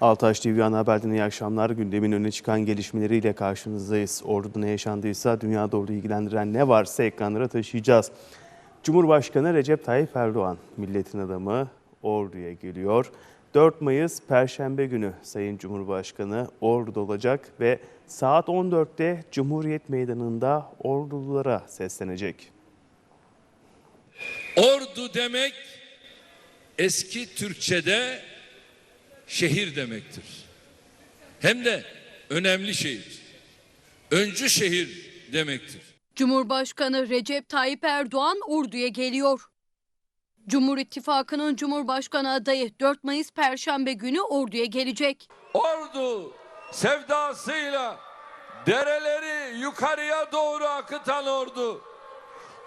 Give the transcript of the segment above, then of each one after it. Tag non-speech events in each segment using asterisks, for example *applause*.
Altaş TV ana haberden iyi akşamlar. Gündemin öne çıkan gelişmeleriyle karşınızdayız. Ordu'da ne yaşandıysa dünyada ordu ilgilendiren ne varsa ekranlara taşıyacağız. Cumhurbaşkanı Recep Tayyip Erdoğan, milletin adamı Ordu'ya geliyor. 4 Mayıs Perşembe günü Sayın Cumhurbaşkanı Ordu'da olacak ve saat 14'te Cumhuriyet Meydanı'nda Ordululara seslenecek. Ordu demek eski Türkçe'de şehir demektir. Hem de önemli şehir. Öncü şehir demektir. Cumhurbaşkanı Recep Tayyip Erdoğan Ordu'ya geliyor. Cumhur İttifakı'nın Cumhurbaşkanı adayı 4 Mayıs Perşembe günü Ordu'ya gelecek. Ordu sevdasıyla dereleri yukarıya doğru akıtan ordu.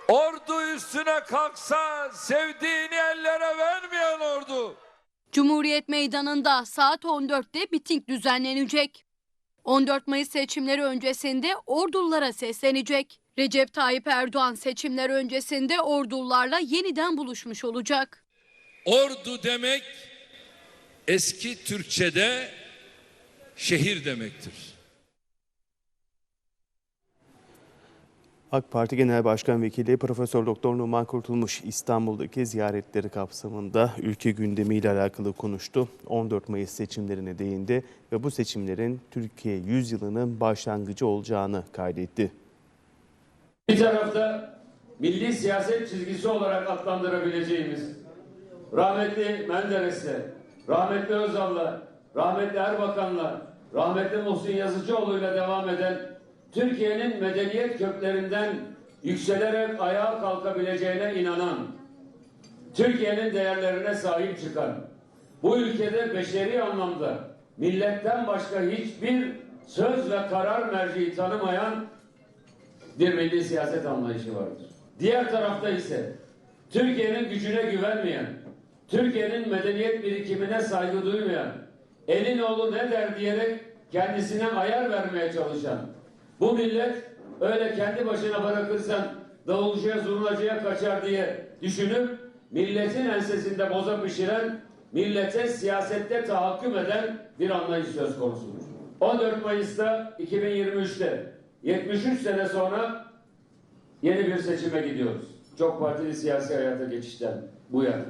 Ordu üstüne kalksa sevdiğini ellere vermeyen ordu. Cumhuriyet Meydanı'nda saat 14'te miting düzenlenecek. 14 Mayıs seçimleri öncesinde Ordululara seslenecek. Recep Tayyip Erdoğan seçimler öncesinde Ordulularla yeniden buluşmuş olacak. Ordu demek eski Türkçe'de şehir demektir. AK Parti Genel Başkan Vekili Profesör Doktor Numan Kurtulmuş İstanbul'daki ziyaretleri kapsamında ülke gündemiyle alakalı konuştu. 14 Mayıs seçimlerine değindi ve bu seçimlerin Türkiye 100 yılının başlangıcı olacağını kaydetti. Bir tarafta milli siyaset çizgisi olarak adlandırabileceğimiz rahmetli Menderes'le, rahmetli Özal'la, rahmetli Erbakan'la, rahmetli Muhsin Yazıcıoğlu'yla devam eden Türkiye'nin medeniyet köklerinden yükselerek ayağa kalkabileceğine inanan, Türkiye'nin değerlerine sahip çıkan, bu ülkede beşeri anlamda milletten başka hiçbir söz ve karar merciği tanımayan bir milli siyaset anlayışı vardır. Diğer tarafta ise Türkiye'nin gücüne güvenmeyen, Türkiye'nin medeniyet birikimine saygı duymayan, elin oğlu ne der diyerek kendisine ayar vermeye çalışan, bu millet öyle kendi başına bırakırsan davulcuya zurnacıya kaçar diye düşünüp milletin ensesinde boza pişiren, millete siyasette tahakküm eden bir anlayış söz konusudur. 14 Mayıs'ta 2023'te 73 sene sonra yeni bir seçime gidiyoruz. Çok partili siyasi hayata geçişten bu yana.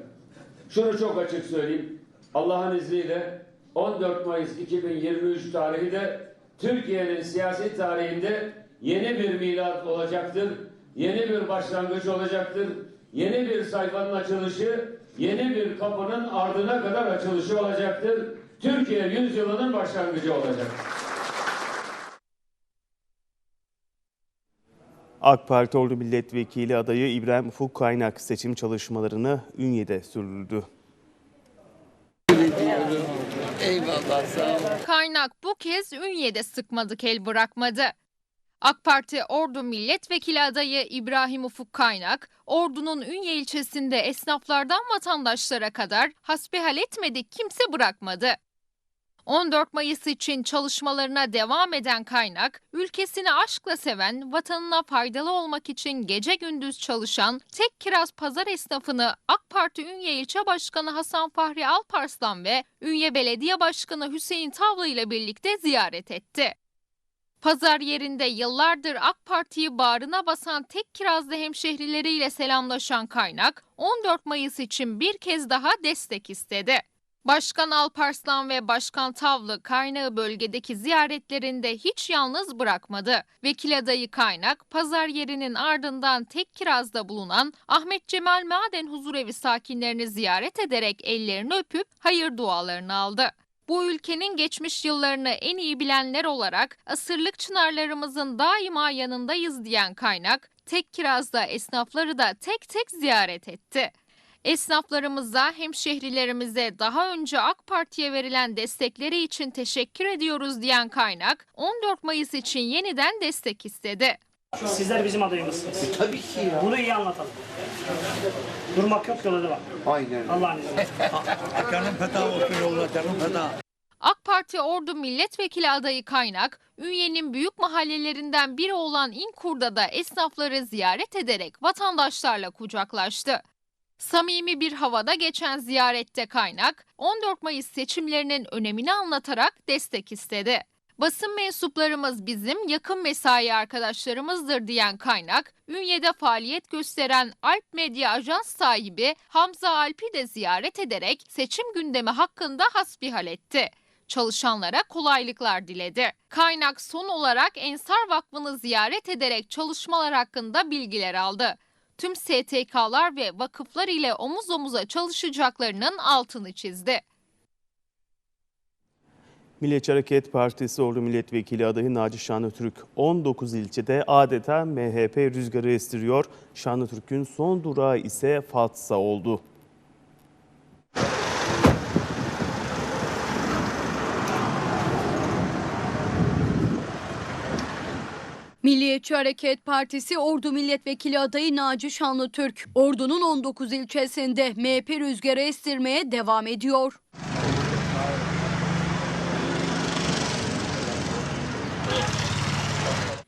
Şunu çok açık söyleyeyim. Allah'ın izniyle 14 Mayıs 2023 tarihi de Türkiye'nin siyasi tarihinde yeni bir milat olacaktır. Yeni bir başlangıç olacaktır. Yeni bir sayfanın açılışı, yeni bir kapının ardına kadar açılışı olacaktır. Türkiye yüzyılının başlangıcı olacaktır. AK Parti Ordu Milletvekili adayı İbrahim Ufuk Kaynak seçim çalışmalarını Ünye'de sürdürdü. Eyvallah sağ ol. Kaynak bu kez Ünye'de sıkmadık el bırakmadı. AK Parti Ordu Milletvekili adayı İbrahim Ufuk Kaynak, Ordu'nun Ünye ilçesinde esnaflardan vatandaşlara kadar hasbihal etmedik kimse bırakmadı. 14 Mayıs için çalışmalarına devam eden Kaynak, ülkesini aşkla seven, vatanına faydalı olmak için gece gündüz çalışan tek kiraz pazar esnafını AK Parti Ünye İlçe Başkanı Hasan Fahri Alparslan ve Ünye Belediye Başkanı Hüseyin Tavlı ile birlikte ziyaret etti. Pazar yerinde yıllardır AK Parti'yi bağrına basan tek kirazlı hemşehrileriyle selamlaşan Kaynak, 14 Mayıs için bir kez daha destek istedi. Başkan Alparslan ve Başkan Tavlı Kaynağı bölgedeki ziyaretlerinde hiç yalnız bırakmadı. Vekil adayı Kaynak, pazar yerinin ardından tek kirazda bulunan Ahmet Cemal Maden Huzurevi sakinlerini ziyaret ederek ellerini öpüp hayır dualarını aldı. Bu ülkenin geçmiş yıllarını en iyi bilenler olarak asırlık çınarlarımızın daima yanındayız diyen kaynak, tek kirazda esnafları da tek tek ziyaret etti. Esnaflarımıza, hemşehrilerimize daha önce AK Parti'ye verilen destekleri için teşekkür ediyoruz diyen kaynak, 14 Mayıs için yeniden destek istedi. Sizler bizim adayımızsınız. Tabii ki ya. Bunu iyi anlatalım. Durmak yok yola devam. Aynen. Allah'ın izniyle. Canım feda olsun yoluna canım feda. AK Parti Ordu Milletvekili adayı Kaynak, Ünye'nin büyük mahallelerinden biri olan İnkur'da da esnafları ziyaret ederek vatandaşlarla kucaklaştı. Samimi bir havada geçen ziyarette kaynak 14 Mayıs seçimlerinin önemini anlatarak destek istedi. Basın mensuplarımız bizim yakın mesai arkadaşlarımızdır diyen kaynak, Ünye'de faaliyet gösteren Alp Medya Ajans sahibi Hamza Alp'i de ziyaret ederek seçim gündemi hakkında hasbihal etti. Çalışanlara kolaylıklar diledi. Kaynak son olarak Ensar Vakfı'nı ziyaret ederek çalışmalar hakkında bilgiler aldı. Tüm STK'lar ve vakıflar ile omuz omuza çalışacaklarının altını çizdi. Milliyetçi Hareket Partisi Ordu Milletvekili adayı Naci Şanlıtürk 19 ilçede adeta MHP rüzgarı estiriyor. Şanlıtürk'ün son durağı ise Fatsa oldu. Milliyetçi Hareket Partisi Ordu Milletvekili adayı Naci Şanlıtürk, Ordu'nun 19 ilçesinde MHP rüzgarı estirmeye devam ediyor.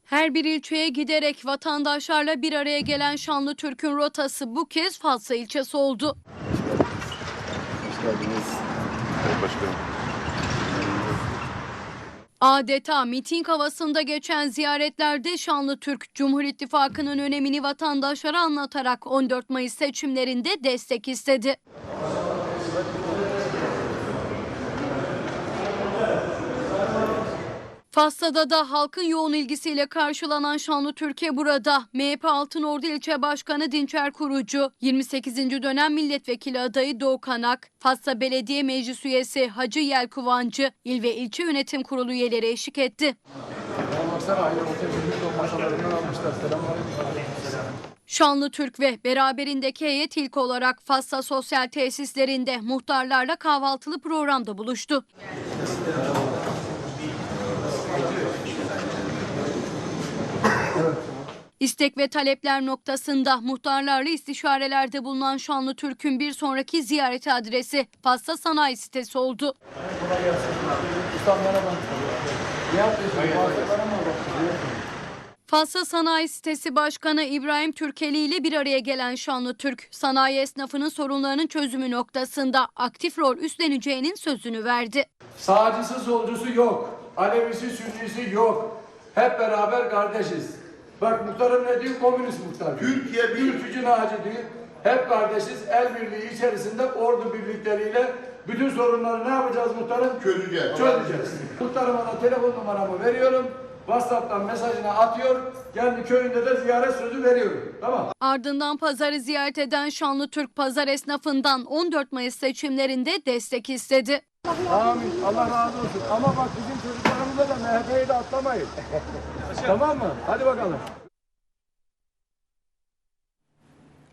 Her bir ilçeye giderek vatandaşlarla bir araya gelen Şanlıtürk'ün rotası bu kez Fatsa ilçesi oldu. Adeta miting havasında geçen ziyaretlerde Şanlıtürk, Cumhur İttifakı'nın önemini vatandaşlara anlatarak 14 Mayıs seçimlerinde destek istedi. Fas'ta da halkın yoğun ilgisiyle karşılanan Şanlıtürk'e burada MHP Altınordu İlçe Başkanı Dinçer Kurucu, 28. dönem milletvekili adayı Doğu Kanak, Belediye Meclis üyesi Hacı Yelkuvancı, il ve ilçe yönetim kurulu üyeleri eşlik etti. Şanlıtürk ve beraberindeki heyet ilk olarak Fas'ta sosyal tesislerinde muhtarlarla kahvaltılı programda buluştu. İstek ve talepler noktasında muhtarlarla istişarelerde bulunan Şanlıtürk'ün bir sonraki ziyaret adresi Pasta Sanayi sitesi oldu. Fasla Sanayi Sitesi Başkanı İbrahim Türkeli ile bir araya gelen Şanlıtürk, sanayi esnafının sorunlarının çözümü noktasında aktif rol üstleneceğinin sözünü verdi. Sağcısı solcusu yok. Alevisi sünnisi yok. Hep beraber kardeşiz. Bak muhtarım ne diyor? Komünist muhtar. Türkiye bir. Ülkücü Naci diyor. Hep kardeşiz. El birliği içerisinde ordu birlikleriyle bütün sorunları ne yapacağız muhtarım? Çözeceğiz. Çözeceğiz. Muhtarıma da telefon numaramı veriyorum. WhatsApp'tan mesajını atıyor. Kendi köyünde de ziyaret sözü veriyorum. Tamam. Ardından pazarı ziyaret eden Şanlıtürk pazar esnafından 14 Mayıs seçimlerinde destek istedi. Amin. Allah razı olsun. Ama bak bizim çocuklarımıza da MHP'yi de atlamayın. Tamam mı? Hadi bakalım.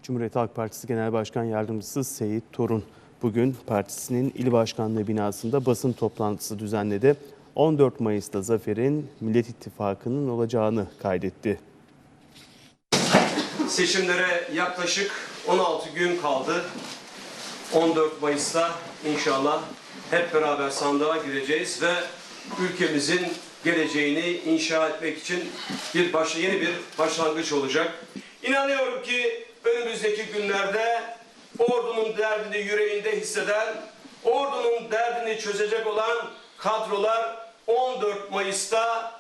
Cumhuriyet Halk Partisi Genel Başkan Yardımcısı Seyit Torun bugün partisinin il başkanlığı binasında basın toplantısı düzenledi. 14 Mayıs'ta zaferin Millet İttifakı'nın olacağını kaydetti. Seçimlere yaklaşık 16 gün kaldı. 14 Mayıs'ta inşallah hep beraber sandığa gireceğiz ve ülkemizin geleceğini inşa etmek için bir baş, yeni bir başlangıç olacak. İnanıyorum ki önümüzdeki günlerde ordunun derdini yüreğinde hisseden, ordunun derdini çözecek olan kadrolar 14 Mayıs'ta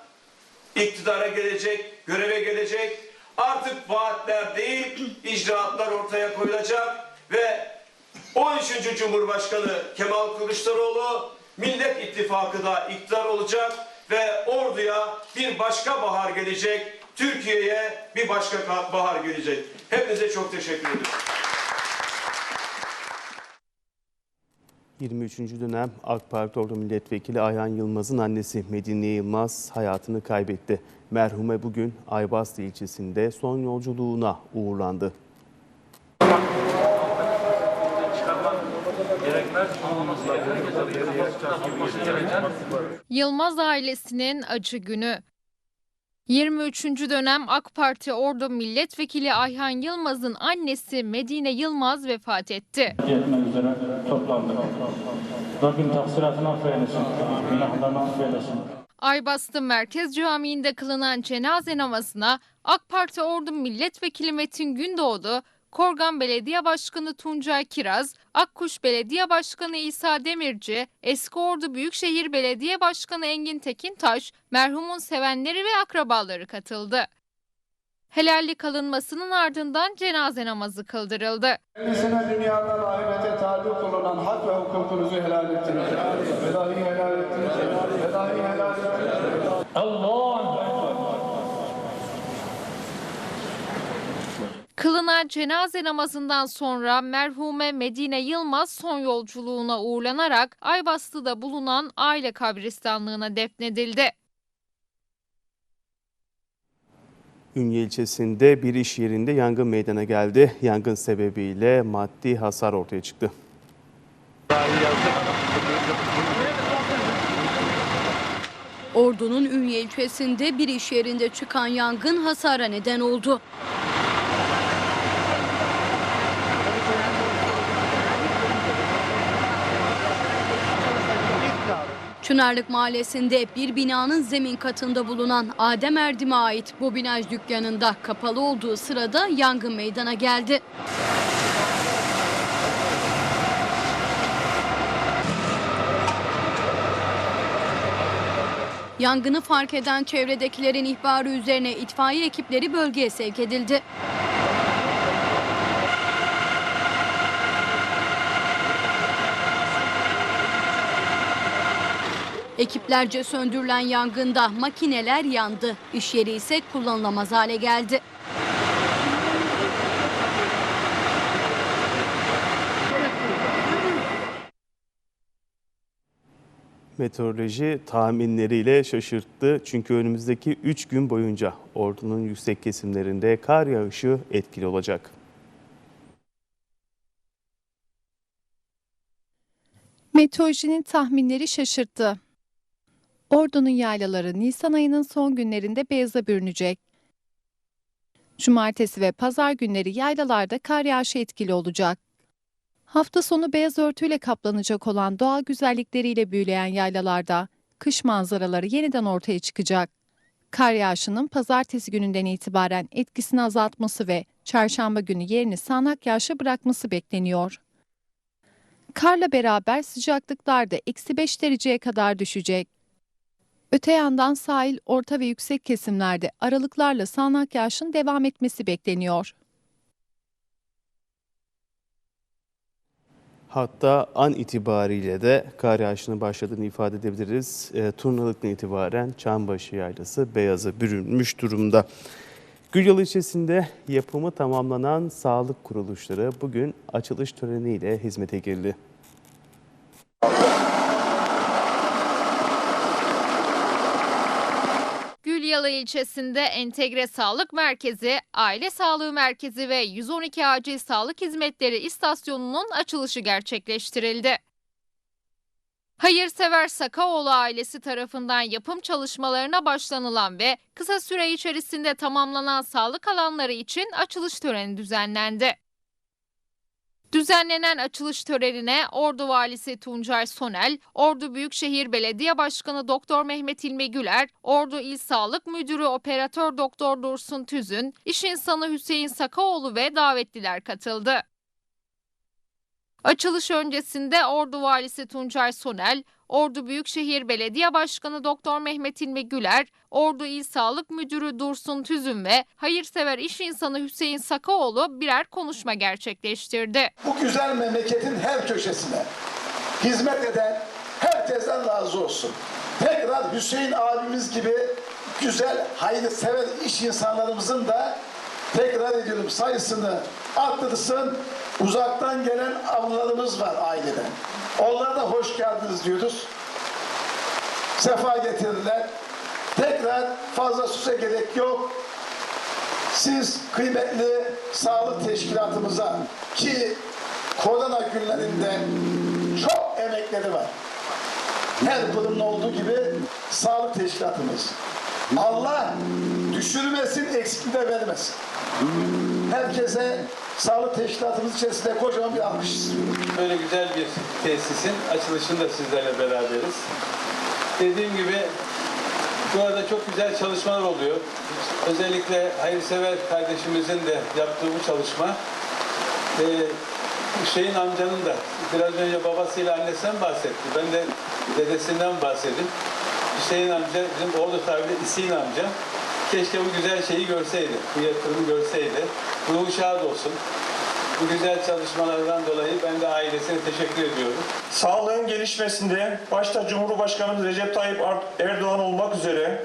iktidara gelecek, göreve gelecek. Artık vaatler değil, icraatlar ortaya koyulacak ve 13. Cumhurbaşkanı Kemal Kılıçdaroğlu Millet İttifakı da iktidar olacak ve orduya bir başka bahar gelecek. Türkiye'ye bir başka bahar gelecek. Hepinize çok teşekkür ederim. 23. dönem AK Parti Ordu Milletvekili Ayhan Yılmaz'ın annesi Medine Yılmaz hayatını kaybetti. Merhume bugün Aybastı ilçesinde son yolculuğuna uğurlandı. Yılmaz ailesinin acı günü. 23. dönem AK Parti Ordu Milletvekili Ayhan Yılmaz'ın annesi Medine Yılmaz vefat etti. Gelmek üzere toplandık. Rabbim taksiratını affeylesin. Günahlarını affeylesin. Aybastı Merkez Camii'nde kılınan cenaze namazına AK Parti Ordu Milletvekili Metin Gündoğdu, Korgan Belediye Başkanı Tuncay Kiraz, Akkuş Belediye Başkanı İsa Demirci, Eski Ordu Büyükşehir Belediye Başkanı Engin Tekintaş, merhumun sevenleri ve akrabaları katıldı. Helallik alınmasının ardından cenaze namazı kıldırıldı. Kendisine dünyadan ahirete tabi bulunan hak ve hukukunuzu helal ettiniz. Vedahi helal ettiniz. Vedahi helal ettiniz. Kılınan cenaze namazından sonra merhume Medine Yılmaz son yolculuğuna uğurlanarak Aybastı'da bulunan aile kabristanlığına defnedildi. Ünye ilçesinde bir iş yerinde yangın meydana geldi. Yangın sebebiyle maddi hasar ortaya çıktı. Ordu'nun Ünye ilçesinde bir iş yerinde çıkan yangın hasara neden oldu. Çınarlık Mahallesi'nde bir binanın zemin katında bulunan Adem Erdim'e ait bobinaj dükkanında kapalı olduğu sırada yangın meydana geldi. Yangını fark eden çevredekilerin ihbarı üzerine itfaiye ekipleri bölgeye sevk edildi. Ekiplerce söndürülen yangında makineler yandı. İş yeri ise kullanılamaz hale geldi. Meteoroloji tahminleriyle şaşırttı. Çünkü önümüzdeki 3 gün boyunca ordunun yüksek kesimlerinde kar yağışı etkili olacak. Meteorolojinin tahminleri şaşırttı. Ordu'nun yaylaları Nisan ayının son günlerinde beyaza bürünecek. Cumartesi ve pazar günleri yaylalarda kar yağışı etkili olacak. Hafta sonu beyaz örtüyle kaplanacak olan doğal güzellikleriyle büyüleyen yaylalarda kış manzaraları yeniden ortaya çıkacak. Kar yağışının pazartesi gününden itibaren etkisini azaltması ve çarşamba günü yerini sağanak yağışa bırakması bekleniyor. Karla beraber sıcaklıklar da eksi 5 dereceye kadar düşecek. Öte yandan sahil, orta ve yüksek kesimlerde aralıklarla sağanak yağışın devam etmesi bekleniyor. Hatta an itibariyle de kar yağışının başladığını ifade edebiliriz. E, Turnalık'tan itibaren Çambaşı Yaylası beyaza bürünmüş durumda. Gülyalı ilçesinde yapımı tamamlanan sağlık kuruluşları bugün açılış töreniyle hizmete girdi. Gülyalı ilçesinde Entegre Sağlık Merkezi, Aile Sağlığı Merkezi ve 112 Acil Sağlık Hizmetleri istasyonunun açılışı gerçekleştirildi. Hayırsever Sakaoğlu ailesi tarafından yapım çalışmalarına başlanılan ve kısa süre içerisinde tamamlanan sağlık alanları için açılış töreni düzenlendi. Düzenlenen açılış törenine Ordu Valisi Tuncay Sonel, Ordu Büyükşehir Belediye Başkanı Doktor Mehmet İlmi Güler, Ordu İl Sağlık Müdürü Operatör Doktor Dursun Tüzün, İş insanı Hüseyin Sakaoğlu ve davetliler katıldı. Açılış öncesinde Ordu Valisi Tuncay Sonel, Ordu Büyükşehir Belediye Başkanı Doktor Mehmet İlmi Güler, Ordu İl Sağlık Müdürü Dursun Tüzün ve hayırsever iş insanı Hüseyin Sakaoğlu birer konuşma gerçekleştirdi. Bu güzel memleketin her köşesine hizmet eden herkesten razı olsun. Tekrar Hüseyin abimiz gibi güzel, hayırsever iş insanlarımızın da tekrar ediyorum sayısını arttırsın. Uzaktan gelen ablalarımız var aileden. Onlara da hoş geldiniz diyoruz. Sefa getirdiler. Tekrar fazla söze gerek yok. Siz kıymetli sağlık teşkilatımıza ki korona günlerinde çok emekleri var. Her kurumda olduğu gibi sağlık teşkilatımız. Allah düşürmesin, eksikliği vermesin. Herkese sağlık teşkilatımız içerisinde kocaman bir alkış. Böyle güzel bir tesisin açılışında sizlerle beraberiz. Dediğim gibi bu arada çok güzel çalışmalar oluyor. Özellikle hayırsever kardeşimizin de yaptığı bu çalışma Ee, Hüseyin amcanın da biraz önce babasıyla annesinden bahsetti. Ben de dedesinden bahsedeyim. Hüseyin amca bizim Ordu tabiri İsin amca. Keşke bu güzel şeyi görseydi, bu yatırımı görseydi. Ruhu şad olsun. Bu güzel çalışmalardan dolayı ben de ailesine teşekkür ediyorum. Sağlığın gelişmesinde başta Cumhurbaşkanımız Recep Tayyip Erdoğan olmak üzere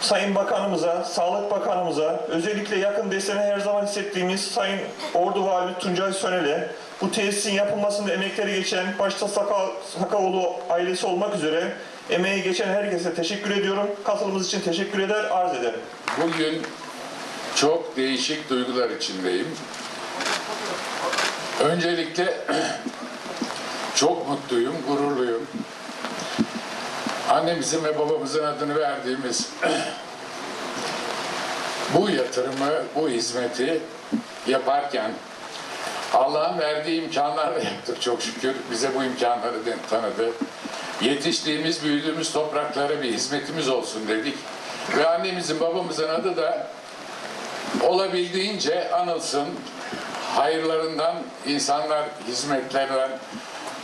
Sayın Bakanımıza, Sağlık Bakanımıza, özellikle yakın desteğini her zaman hissettiğimiz Sayın Ordu Valimiz Tuncay Sönel'e, bu tesisin yapılmasında emekleri geçen başta Saka, Sakaoğlu ailesi olmak üzere emeği geçen herkese teşekkür ediyorum. Katılımınız için teşekkür eder, arz ederim. Bugün çok değişik duygular içindeyim. Öncelikle *clears throat* çok mutluyum, gururluyum. Annemizin ve babamızın adını verdiğimiz *clears throat* bu yatırımı, bu hizmeti yaparken Allah'ın verdiği imkanlarla yaptık çok şükür. Bize bu imkanları tanıdı. Yetiştiğimiz, büyüdüğümüz topraklara bir hizmetimiz olsun dedik. Ve annemizin, babamızın adı da olabildiğince anılsın. Hayırlarından insanlar hizmetlerden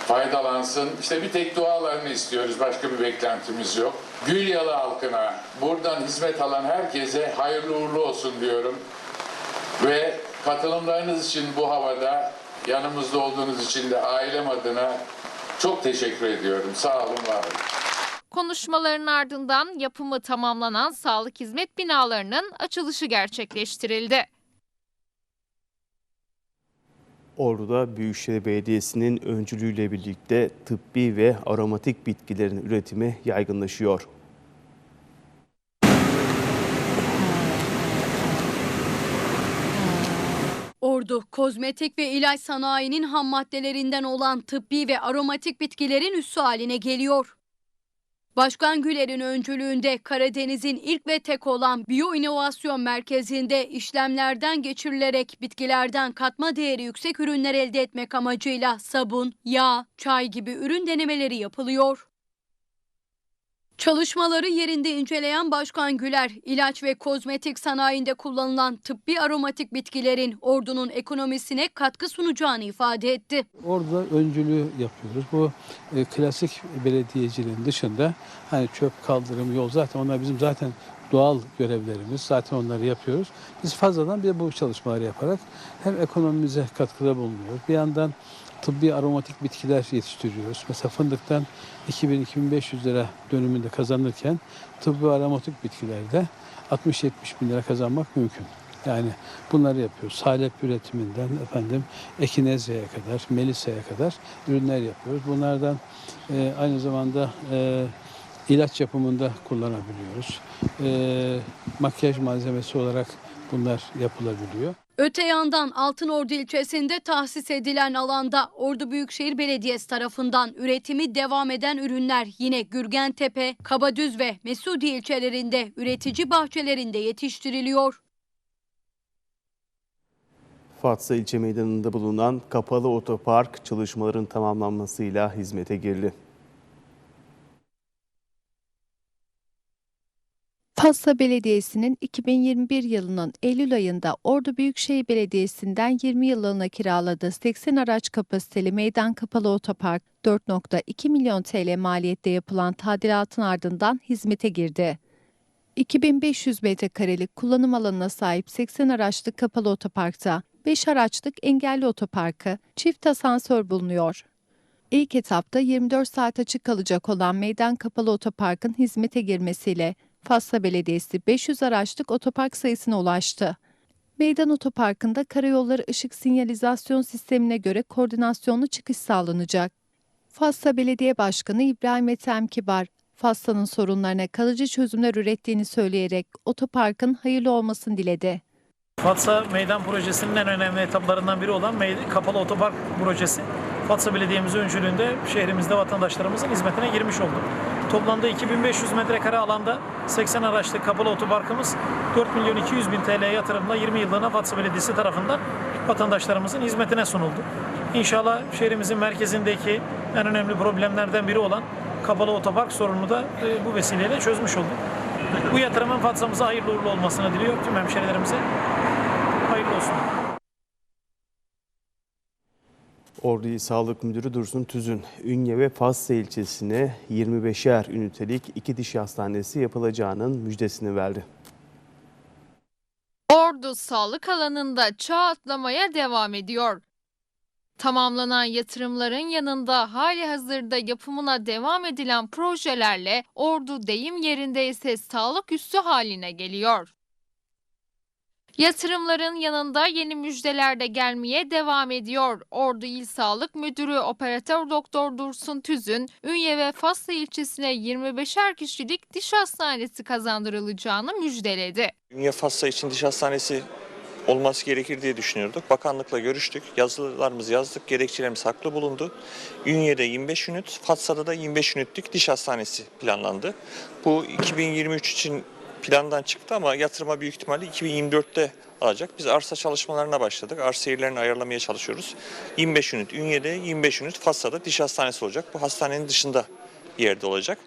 faydalansın. İşte bir tek dualarını istiyoruz. Başka bir beklentimiz yok. Gülyalı halkına, buradan hizmet alan herkese hayırlı uğurlu olsun diyorum. Ve katılımlarınız için bu havada yanımızda olduğunuz için de ailem adına çok teşekkür ediyorum. Sağ olun, var olun. Konuşmaların ardından yapımı tamamlanan sağlık hizmet binalarının açılışı gerçekleştirildi. Ordu'da Büyükşehir Belediyesi'nin öncülüğüyle birlikte tıbbi ve aromatik bitkilerin üretimi yaygınlaşıyor. Ordu, kozmetik ve ilaç sanayinin ham maddelerinden olan tıbbi ve aromatik bitkilerin üssü haline geliyor. Başkan Güler'in öncülüğünde Karadeniz'in ilk ve tek olan Biyo İnovasyon Merkezi'nde işlemlerden geçirilerek bitkilerden katma değeri yüksek ürünler elde etmek amacıyla sabun, yağ, çay gibi ürün denemeleri yapılıyor. Çalışmaları yerinde inceleyen Başkan Güler, ilaç ve kozmetik sanayinde kullanılan tıbbi aromatik bitkilerin ordunun ekonomisine katkı sunacağını ifade etti. Orada öncülüğü yapıyoruz. Bu e, klasik belediyeciliğin dışında hani çöp kaldırım, yol zaten onlar bizim zaten doğal görevlerimiz. Zaten onları yapıyoruz. Biz fazladan bir bu çalışmaları yaparak hem ekonomimize katkıda bulunuyoruz. Bir yandan tıbbi aromatik bitkiler yetiştiriyoruz. Mesela fındıktan 2000-2500 lira dönümünde kazanırken tıbbi aromatik bitkilerde 60-70 bin lira kazanmak mümkün. Yani bunları yapıyoruz. Salep üretiminden efendim ekinezyaya kadar, melisaya kadar ürünler yapıyoruz. Bunlardan e, aynı zamanda e, ilaç yapımında kullanabiliyoruz. E, makyaj malzemesi olarak bunlar yapılabiliyor. Öte yandan Altınordu ilçesinde tahsis edilen alanda Ordu Büyükşehir Belediyesi tarafından üretimi devam eden ürünler yine Gürgentepe, Kabadüz ve Mesudi ilçelerinde üretici bahçelerinde yetiştiriliyor. Fatsa ilçe meydanında bulunan kapalı otopark çalışmaların tamamlanmasıyla hizmete girdi. Fatsa Belediyesi'nin 2021 yılının Eylül ayında Ordu Büyükşehir Belediyesi'nden 20 yıllığına kiraladığı 80 araç kapasiteli meydan kapalı otopark 4.2 milyon TL maliyette yapılan tadilatın ardından hizmete girdi. 2500 metrekarelik kullanım alanına sahip 80 araçlık kapalı otoparkta 5 araçlık engelli otoparkı, çift asansör bulunuyor. İlk etapta 24 saat açık kalacak olan meydan kapalı otoparkın hizmete girmesiyle Fasla Belediyesi 500 araçlık otopark sayısına ulaştı. Meydan otoparkında karayolları ışık sinyalizasyon sistemine göre koordinasyonlu çıkış sağlanacak. Fasla Belediye Başkanı İbrahim Ethem Kibar, Fasla'nın sorunlarına kalıcı çözümler ürettiğini söyleyerek otoparkın hayırlı olmasını diledi. Fatsa Meydan Projesi'nin en önemli etaplarından biri olan kapalı otopark projesi. Fatsa Belediye'mizin öncülüğünde şehrimizde vatandaşlarımızın hizmetine girmiş oldu. Toplamda 2500 metrekare alanda 80 araçlı kapalı otoparkımız 4 milyon 200 bin TL yatırımla 20 yıllığına Fatsa Belediyesi tarafından vatandaşlarımızın hizmetine sunuldu. İnşallah şehrimizin merkezindeki en önemli problemlerden biri olan kapalı otopark sorununu da e, bu vesileyle çözmüş olduk. Bu yatırımın Fatsa'mıza hayırlı uğurlu olmasını diliyor tüm hemşerilerimize. Hayırlı olsun. Ordu İl Sağlık Müdürü Dursun Tüzün, Ünye ve Faslı ilçesine 25'er ünitelik iki diş hastanesi yapılacağının müjdesini verdi. Ordu sağlık alanında çağ atlamaya devam ediyor. Tamamlanan yatırımların yanında hali hazırda yapımına devam edilen projelerle Ordu deyim yerinde ise sağlık üssü haline geliyor. Yatırımların yanında yeni müjdeler de gelmeye devam ediyor. Ordu İl Sağlık Müdürü Operatör Doktor Dursun Tüzün, Ünye ve Faslı ilçesine 25'er kişilik diş hastanesi kazandırılacağını müjdeledi. Ünye Fasla için diş hastanesi olması gerekir diye düşünüyorduk. Bakanlıkla görüştük. Yazılarımızı yazdık. Gerekçelerimiz haklı bulundu. Ünye'de 25 ünit, Fatsa'da da 25 ünitlik diş hastanesi planlandı. Bu 2023 için plandan çıktı ama yatırıma büyük ihtimalle 2024'te alacak. Biz arsa çalışmalarına başladık. Arsa yerlerini ayarlamaya çalışıyoruz. 25 ünit Ünye'de, 25 ünit Fatsa'da diş hastanesi olacak. Bu hastanenin dışında bir yerde olacak.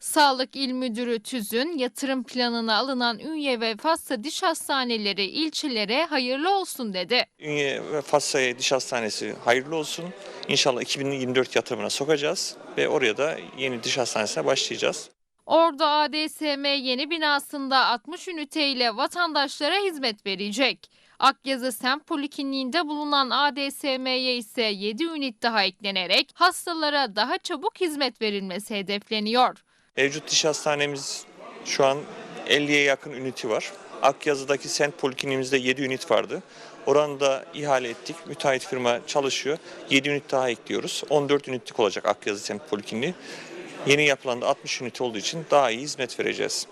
Sağlık İl Müdürü Tüzün, yatırım planına alınan Ünye ve Fasla diş hastaneleri ilçelere hayırlı olsun dedi. Ünye ve Fatsa'ya diş hastanesi hayırlı olsun. İnşallah 2024 yatırımına sokacağız ve oraya da yeni diş hastanesine başlayacağız. Ordu ADSM yeni binasında 60 üniteyle vatandaşlara hizmet verecek. Akyazı Semt Polikliniğinde bulunan ADSM'ye ise 7 ünit daha eklenerek hastalara daha çabuk hizmet verilmesi hedefleniyor. Mevcut diş hastanemiz şu an 50'ye yakın üniti var. Akyazı'daki Sent Polikliniğimizde 7 ünit vardı. Oranda ihale ettik. Müteahhit firma çalışıyor. 7 ünit daha ekliyoruz. 14 ünitlik olacak Akyazı Sent Polikliniği. Yeni yapılan da 60 ünit olduğu için daha iyi hizmet vereceğiz.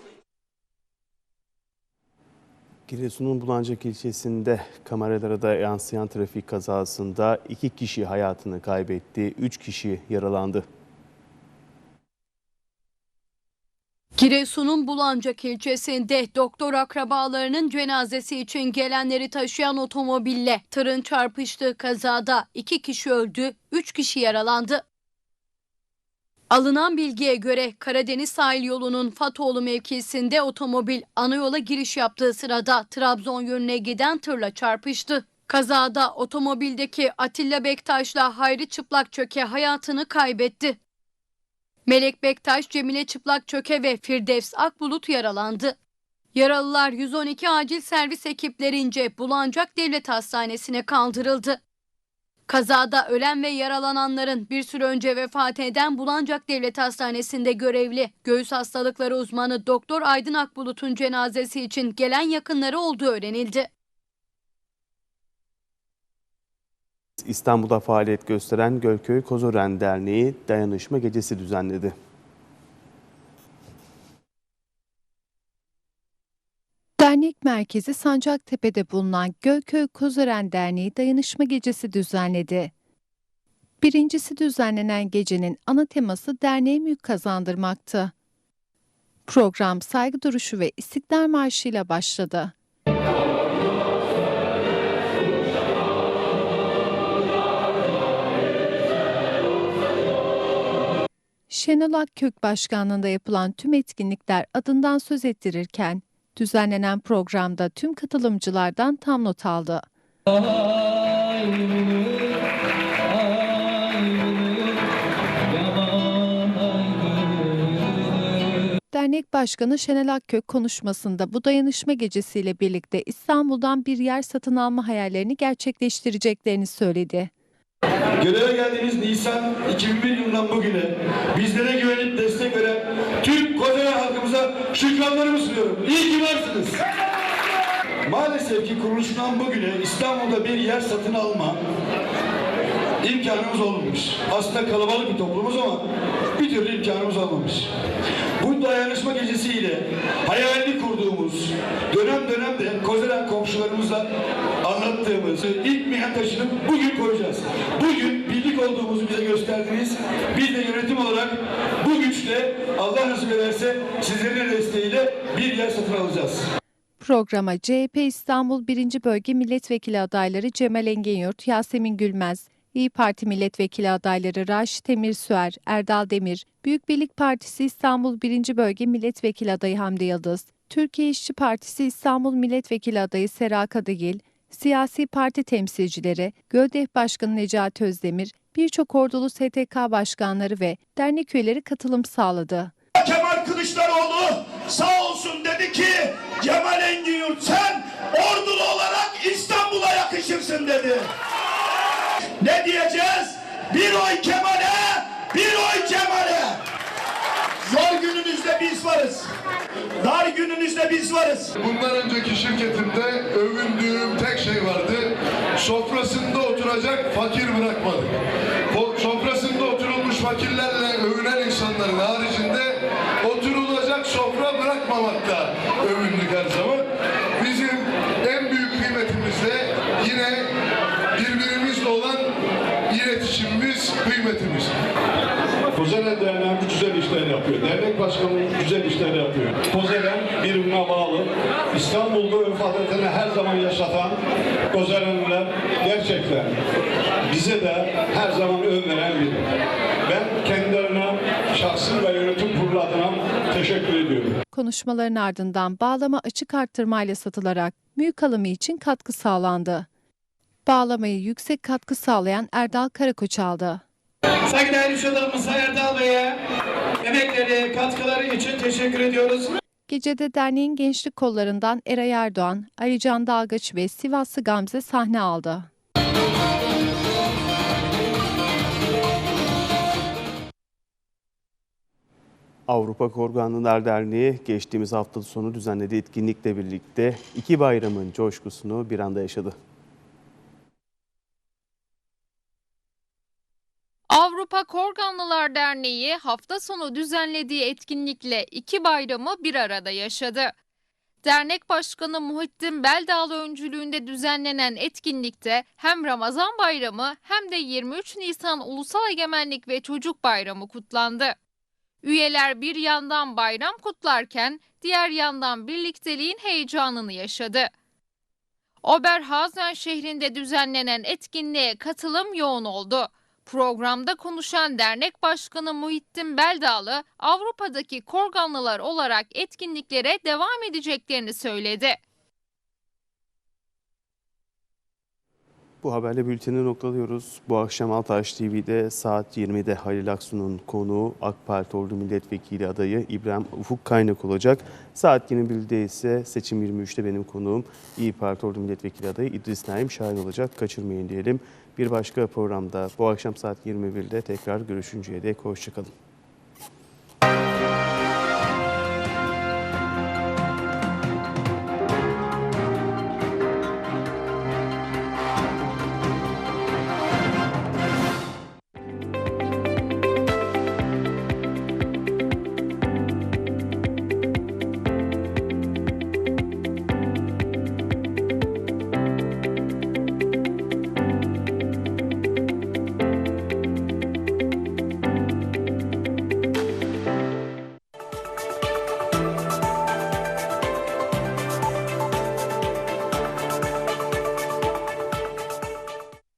Giresun'un Bulancak ilçesinde kameralara da yansıyan trafik kazasında iki kişi hayatını kaybetti, üç kişi yaralandı. Giresun'un Bulancak ilçesinde doktor akrabalarının cenazesi için gelenleri taşıyan otomobille tırın çarpıştığı kazada iki kişi öldü, üç kişi yaralandı. Alınan bilgiye göre Karadeniz sahil yolunun Fatoğlu mevkisinde otomobil ana yola giriş yaptığı sırada Trabzon yönüne giden tırla çarpıştı. Kazada otomobildeki Atilla Bektaş'la Hayri Çıplak Çöke hayatını kaybetti. Melek Bektaş, Cemile Çıplak Çöke ve Firdevs Akbulut yaralandı. Yaralılar 112 acil servis ekiplerince Bulancak Devlet Hastanesi'ne kaldırıldı. Kazada ölen ve yaralananların bir süre önce vefat eden Bulancak Devlet Hastanesi'nde görevli göğüs hastalıkları uzmanı Doktor Aydın Akbulut'un cenazesi için gelen yakınları olduğu öğrenildi. İstanbul'da faaliyet gösteren Gölköy Kozoren Derneği dayanışma gecesi düzenledi. Dernek merkezi Sancaktepe'de bulunan Gölköy Kozören Derneği Dayanışma Gecesi düzenledi. Birincisi düzenlenen gecenin ana teması derneğe mülk kazandırmaktı. Program saygı duruşu ve İstiklal Marşı ile başladı. Şenol Akkök başkanlığında yapılan tüm etkinlikler adından söz ettirirken, düzenlenen programda tüm katılımcılardan tam not aldı. Dernek Başkanı Şenel Akkök konuşmasında bu dayanışma gecesiyle birlikte İstanbul'dan bir yer satın alma hayallerini gerçekleştireceklerini söyledi. Göreve geldiğimiz Nisan 2001 yılından bugüne bizlere güvenip destek veren tüm Kozara halkımıza şükranlarımı sunuyorum. İyi ki varsınız. Maalesef ki kuruluşundan bugüne İstanbul'da bir yer satın alma imkanımız olmamış. Aslında kalabalık bir toplumuz ama bir türlü imkanımız olmamış. Bu dayanışma gecesiyle hayalini kurduğumuz dönem dönem de Kozeren komşularımızla anlattığımız ilk mihen taşını bugün koyacağız. Bugün birlik olduğumuzu bize gösterdiniz. Biz de yönetim olarak bu güçle Allah nasip ederse sizlerin desteğiyle bir yer satın alacağız. Programa CHP İstanbul 1. Bölge Milletvekili adayları Cemal Engenyurt, Yasemin Gülmez, İyi Parti milletvekili adayları Raşit Emir Süer, Erdal Demir, Büyük Birlik Partisi İstanbul 1. Bölge Milletvekili adayı Hamdi Yıldız, Türkiye İşçi Partisi İstanbul Milletvekili adayı Sera Kadıgil, Siyasi parti temsilcileri, Göldeh Başkanı Necati Özdemir, birçok ordulu STK başkanları ve dernek üyeleri katılım sağladı. Kemal Kılıçdaroğlu sağ olsun dedi ki Cemal Engin sen ordulu olarak İstanbul'a yakışırsın dedi. Ne diyeceğiz? Bir oy Kemal'e, bir oy Cemal'e. Zor gününüzde biz varız. Dar gününüzde biz varız. Bundan önceki şirketimde övündüğüm tek şey vardı. Sofrasında oturacak fakir bırakmadık. Sofrasında oturulmuş fakirlerle övünen insanların haricinde oturulacak sofra bırakmamakta övündük her zaman. Bizim en büyük kıymetimiz de yine birbirimizle olan iletişimimiz, kıymetimiz. Kozelen Derneği güzel işler yapıyor. Dernek başkanı güzel işler yapıyor. Kozelen birbirine bağlı. İstanbul'da örf adetini her zaman yaşatan Kozelenliler gerçekten bize de her zaman ön veren biri. Ben kendilerine şahsım ve yönetim kurulu adına teşekkür ediyorum. Konuşmaların ardından bağlama açık arttırmayla satılarak mülk alımı için katkı sağlandı. Bağlamayı yüksek katkı sağlayan Erdal Karakoç aldı. Saygıdeğer üstalarımız Erdal Bey'e emekleri, katkıları için teşekkür ediyoruz. Gecede derneğin gençlik kollarından Eray Erdoğan, Alican Dalgaç ve Sivaslı Gamze sahne aldı. Avrupa Korganlılar Derneği geçtiğimiz hafta sonu düzenlediği etkinlikle birlikte iki bayramın coşkusunu bir anda yaşadı. Avrupa Korganlılar Derneği hafta sonu düzenlediği etkinlikle iki bayramı bir arada yaşadı. Dernek Başkanı Muhittin Beldağlı öncülüğünde düzenlenen etkinlikte hem Ramazan Bayramı hem de 23 Nisan Ulusal Egemenlik ve Çocuk Bayramı kutlandı. Üyeler bir yandan bayram kutlarken diğer yandan birlikteliğin heyecanını yaşadı. Oberhausen şehrinde düzenlenen etkinliğe katılım yoğun oldu. Programda konuşan dernek başkanı Muhittin Beldağlı, Avrupa'daki korganlılar olarak etkinliklere devam edeceklerini söyledi. Bu haberle bülteni noktalıyoruz. Bu akşam Altaş TV'de saat 20'de Halil Aksu'nun konuğu AK Parti Ordu Milletvekili adayı İbrahim Ufuk Kaynak olacak. Saat 21'de ise seçim 23'te benim konuğum İyi Parti Ordu Milletvekili adayı İdris Naim Şahin olacak. Kaçırmayın diyelim. Bir başka programda bu akşam saat 21'de tekrar görüşünceye dek hoşçakalın.